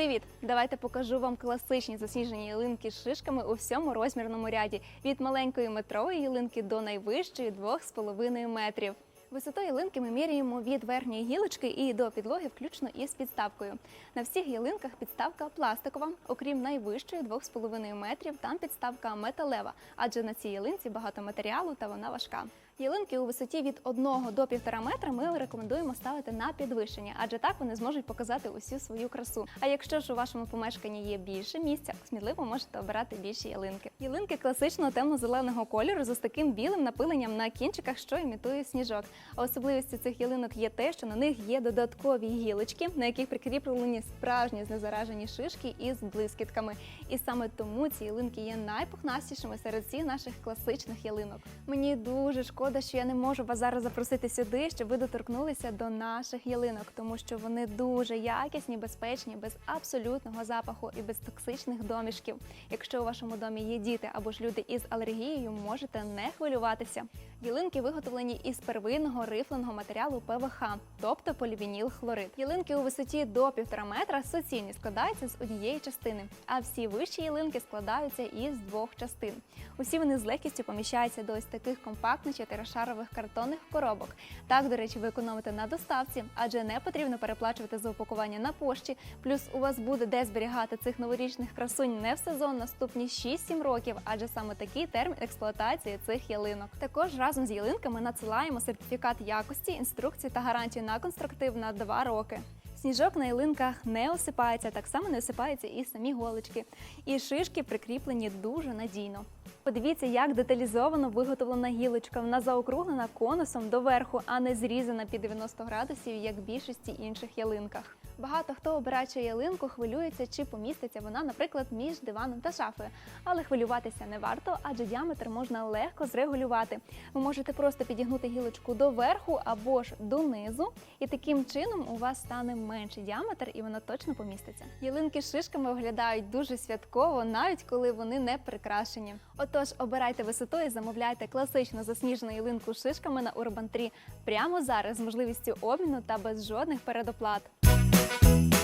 Привіт! Давайте покажу вам класичні засніжені ялинки з шишками у всьому розмірному ряді від маленької метрової ялинки до найвищої 2,5 метрів. Висоту ялинки ми міряємо від верхньої гілочки і до підлоги, включно із підставкою. На всіх ялинках підставка пластикова, окрім найвищої 2,5 метрів, там підставка металева, адже на цій ялинці багато матеріалу та вона важка. Ялинки у висоті від 1 до 1,5 метра ми рекомендуємо ставити на підвищення, адже так вони зможуть показати усю свою красу. А якщо ж у вашому помешканні є більше місця, сміливо можете обирати більші ялинки. Ялинки класичного темно-зеленого кольору з ось таким білим напиленням на кінчиках, що імітує сніжок. Особливістю цих ялинок є те, що на них є додаткові гілочки, на яких прикріплені справжні знезаражені шишки із блискітками. І саме тому ці ялинки є найпухнастішими серед всіх наших класичних ялинок. Мені дуже шкода, що я не можу вас зараз запросити сюди, щоб ви доторкнулися до наших ялинок, тому що вони дуже якісні, безпечні, без абсолютного запаху і без токсичних домішків. Якщо у вашому домі є діти або ж люди із алергією, можете не хвилюватися. Ялинки виготовлені із первинного рифленого матеріалу ПВХ, тобто полівініл хлорид. Ялинки у висоті до 1,5 метра суцільні складаються з однієї частини, а всі вищі ялинки складаються із двох частин. Усі вони з легкістю поміщаються до ось таких компактних чотиришарових картонних коробок. Так, до речі, ви економите на доставці, адже не потрібно переплачувати за упакування на пошті. Плюс у вас буде де зберігати цих новорічних красунь не в сезон наступні 6-7 років, адже саме такий термін експлуатації цих ялинок. Також разом з ялинками надсилаємо сертифікат якості, інструкції та гарантію на конструктив на 2 роки. Сніжок на ялинках не осипається, так само не осипаються і самі голочки. І шишки прикріплені дуже надійно. Подивіться, як деталізовано виготовлена гілочка. Вона заокруглена конусом доверху, а не зрізана під 90 градусів, як в більшості інших ялинках. Багато хто обираючи ялинку, хвилюється, чи поміститься вона, наприклад, між диваном та шафою. Але хвилюватися не варто, адже діаметр можна легко зрегулювати. Ви можете просто підігнути гілочку до верху або ж донизу, і таким чином у вас стане менший діаметр, і вона точно поміститься. Ялинки з шишками виглядають дуже святково, навіть коли вони не прикрашені. Отож, обирайте висоту і замовляйте класичну засніжену ялинку з шишками на Urban 3 прямо зараз з можливістю обміну та без жодних передоплат. Thank you.